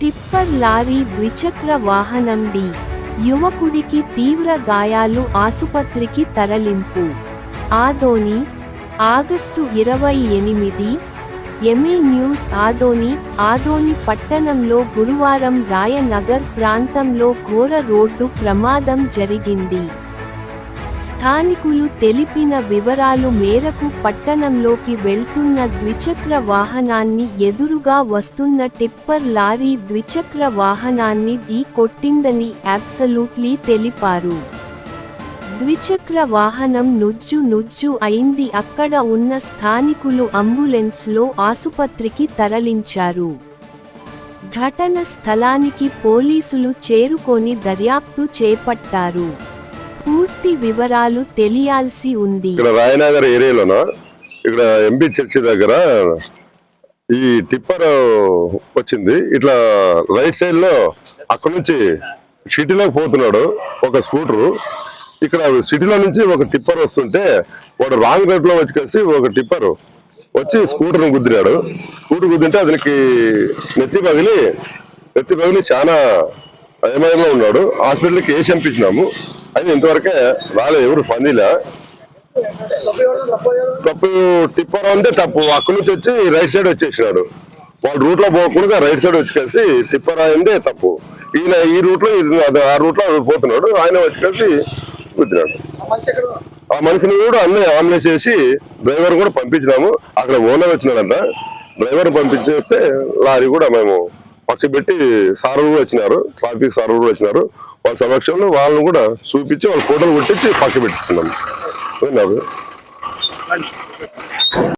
Tipper lorry ద్విచక్ర వాహనం D. యువకుడికి తీవ్ర గాయాలు ఆసుపత్రికి తరలింపు. ఆదోని ఆగస్టు ఇరవై ఎనిమిది. ఎమీ న్యూస్ ఆదోని ఆదోని పట్టణంలో గురువారం రాయనగర్ ప్రాంతంలో ఘోర రోడ్డు ప్రమాదం జరిగింది. స్థానికులు తెలిపిన వివరాలు మేరకు పట్టణంలోకి వెళ్తున్న ద్విచక్ర వాహనాన్ని ఎదురుగా వస్తున్న టిప్పర్ లారీ ద్విచక్ర వాహనాన్ని ఢీ కొట్టిందని అబ్సల్యూట్లీ తెలిపారు. ద్విచక్ర వాహనం నుజ్జు నుజ్జు అయింది. అక్కడ ఉన్న స్థానికులు అంబులెన్స్లో ఆసుపత్రికి తరలించారు. ఘటన స్థలానికి పోలీసులు చేరుకొని దర్యాప్తు చేపట్టారు. పూర్తి వివరాలు తెలియాల్సి ఉంది. ఇక్కడ రాయనగర్ ఏరియాలోన? ఇక్కడ ఎంపీ చర్చి దగ్గర ఈ టిప్పర్ వచ్చింది. ఇట్లా రైట్ సైడ్లో అక్కడ నుంచి సిటీలోకి పోతున్నాడు ఒక స్కూటరు. ఇక్కడ సిటీలో నుంచి ఒక టిప్పర్ వస్తుంటే వాడు రాంగ్ రైట్లో వచ్చి కలిసి ఒక టిప్పర్ వచ్చి స్కూటర్ గుద్దినాడు. స్కూటర్ గుద్దింటే అతనికి నెత్తి పగిలి నెత్తి పగిలి చాలా అయమయంలో ఉన్నాడు. హాస్పిటల్కి వేసి పంపించినాము అది ఇంతవరకే రాలేదు ఎవరు పందిలా తప్పు టిప్పర్ అంటే తప్పు. అక్కడి నుంచి వచ్చి రైట్ సైడ్ వచ్చేసినాడు. వాళ్ళు రూట్లో పోకుండా రైట్ సైడ్ వచ్చేసి టిప్పర్ అయిందే తప్పు. ఈయన ఈ రూట్లో ఆ రూట్లో పోతున్నాడు ఆయన వచ్చేసి గుద్దినాడు ఆ మనిషిని కూడా అన్ని ఆంబులెన్స్ చేసి డ్రైవర్ కూడా పంపించినాము. అక్కడ ఓనర్ వచ్చినాడంట. డ్రైవర్ పంపించేస్తే లారీ కూడా మేము పక్క పెట్టి సార్ కూడా వచ్చినారు ట్రాఫిక్ సార్ కూడా వచ్చినారు. వాళ్ళ సమక్షంలో వాళ్ళని కూడా చూపించి వాళ్ళ ఫోటోలు కొట్టించి పక్క పెట్టిస్తున్నాము